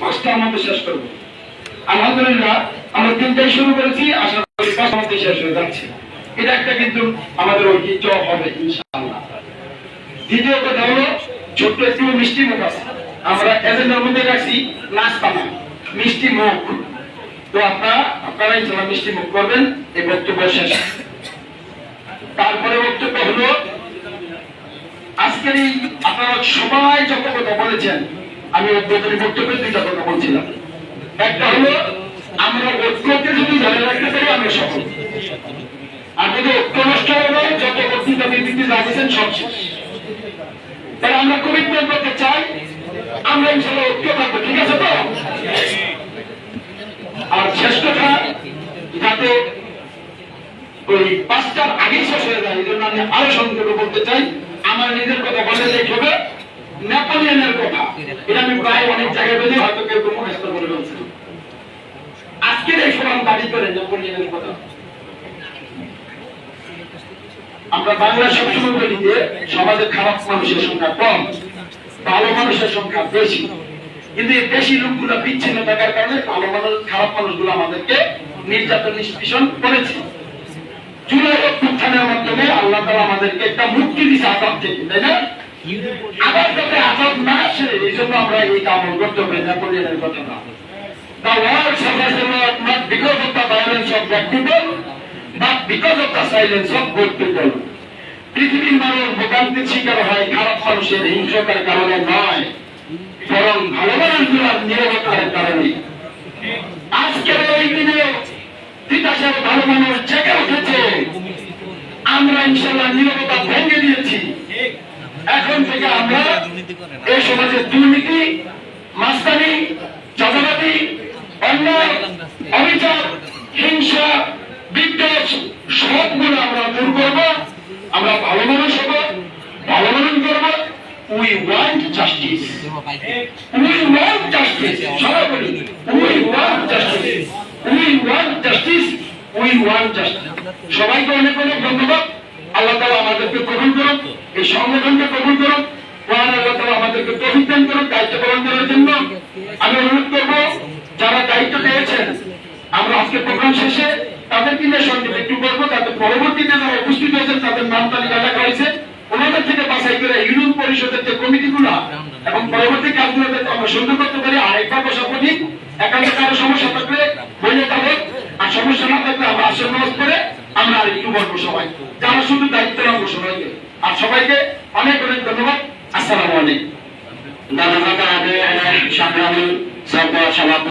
পাঁচটার মধ্যে শেষ করব। আলহামদুলিল্লাহ, আমরা তিনটাই শুরু করেছি, আশা করি পাঁচটার মধ্যে শেষ হয়ে যাচ্ছে। এটা একটা কিন্তু আমাদের ঐতিহ্য হবে, ইনশাআল্লাহ। দ্বিতীয় কথা হলো, ছোট্ট একটু মিষ্টি মুখ আছে। আমরা এজেন্ডার মধ্যে রাখছি, নাস্তা না মিষ্টি মুখ। তো আপনারা আপনারা ইনশাল্লাহ মিষ্টি মুখ করবেন, এই বক্তব্য শেষ। তারপরে বক্তব্য হলো, আজকের এই আপনারা সবাই যত কথা বলেছেন আমি উদ্বোধনী বক্তব্যে দুইটা কথা বলছিলাম একটা হলো, আমরা ঐক্যকে যদি ধরে রাখতে পারি, আমরা সফল। আর যদি ঐক্য নষ্ট যত বক্তৃতা বিবৃতি লাগিয়েছেন সব শেষ। তাহলে আমরা কমিটমেন্ট করতে চাই, আমরা ইনশাল্লাহ ঐক্য থাকব, ঠিক আছে তো? আর শেষ কথা, যাতে ওই পাঁচটার আগেই শেষ হয়ে যায়, এই জন্য আমি আরও সংক্ষেপে বলতে চাই, আমার নিজের কথা বলে দেখবে কথা। এটা আমি প্রায় অনেক জায়গায় বলি, হয়তো কেউ কেউ করে আজকের এই দাবি করে কথা। আমরা বাংলা সবসময় বলি যে, সমাজে খারাপ মানুষের সংখ্যা কম, ভালো মানুষের সংখ্যা বেশি। কিন্তু এই বেশি লোকগুলো বিচ্ছিন্ন থাকার কারণে ভালো মানুষ, খারাপ মানুষগুলো আমাদেরকে নির্যাতন, নিষ্পেষণ করেছে। জুলাই মাধ্যমে আল্লাহ তালা আমাদেরকে একটা মুক্তি দিচ্ছে আজাদ থেকে, তাই না? আবার যাতে আজাদ না। আমরা শিকার হয়, খারাপ মানুষের হিংসতার কারণে নয়, বরং ভালো মানুষগুলোর নিরবতার কারণে। আজকের এই দিনে তিতাসের ভালো মানুষ জেগে উঠেছে। আমরা ইনশাল্লাহ নিরবতা ভেঙে দিয়েছি। এখন থেকে আমরা এই সমাজের দুর্নীতি, মাস্তানি চাঁদাবাদী অন্যায় অভিযোগ হিংসা, বিদ্বেষ, সবগুলো আমরা দূর করব। আমরা ভালো মানুষ হব, ভালো মানুষ করব। We want justice we want justice সবাই we want justice we want justice we want justice সবাইকে অনেক অনেক ধন্যবাদ। আল্লাহ তালা আমাদেরকে কবুল করুন এই সংগঠনকে কবুল করুন কোরআন আল্লাহ তালা আমাদেরকে তৌফিক করুন দায়িত্ব পালন করার জন্য আমি অনুরোধ করব, যারা দায়িত্ব পেয়েছেন, আমরা আজকে প্রোগ্রাম শেষে তাদেরকে নিয়ে সঙ্গে একটু করব, তাদের পরবর্তীতে যারা উপস্থিত হয়েছেন, তাদের নাম তালিকা লেখা হয়েছে। ওনাদের থেকে বাছাই করে ইউনিয়ন পরিষদের যে কমিটিগুলো এবং পরবর্তী কাজগুলো আমরা সুন্দর করতে পারি আরেকবার বসা প্রতি একান্ত কারও সমস্যা থাকলে বলে যাব আর সমস্যা না থাকলে আমরা আসন নামাজ করে আমরা আর একটু বলব সবাই। যারা শুধু দায়িত্ব রাখব সবাইকে। আর সবাইকে অনেক অনেক ধন্যবাদ। আসসালামু আলাইকুম। দাদা আমাদের সংগ্রামী সভ্য সভাপতি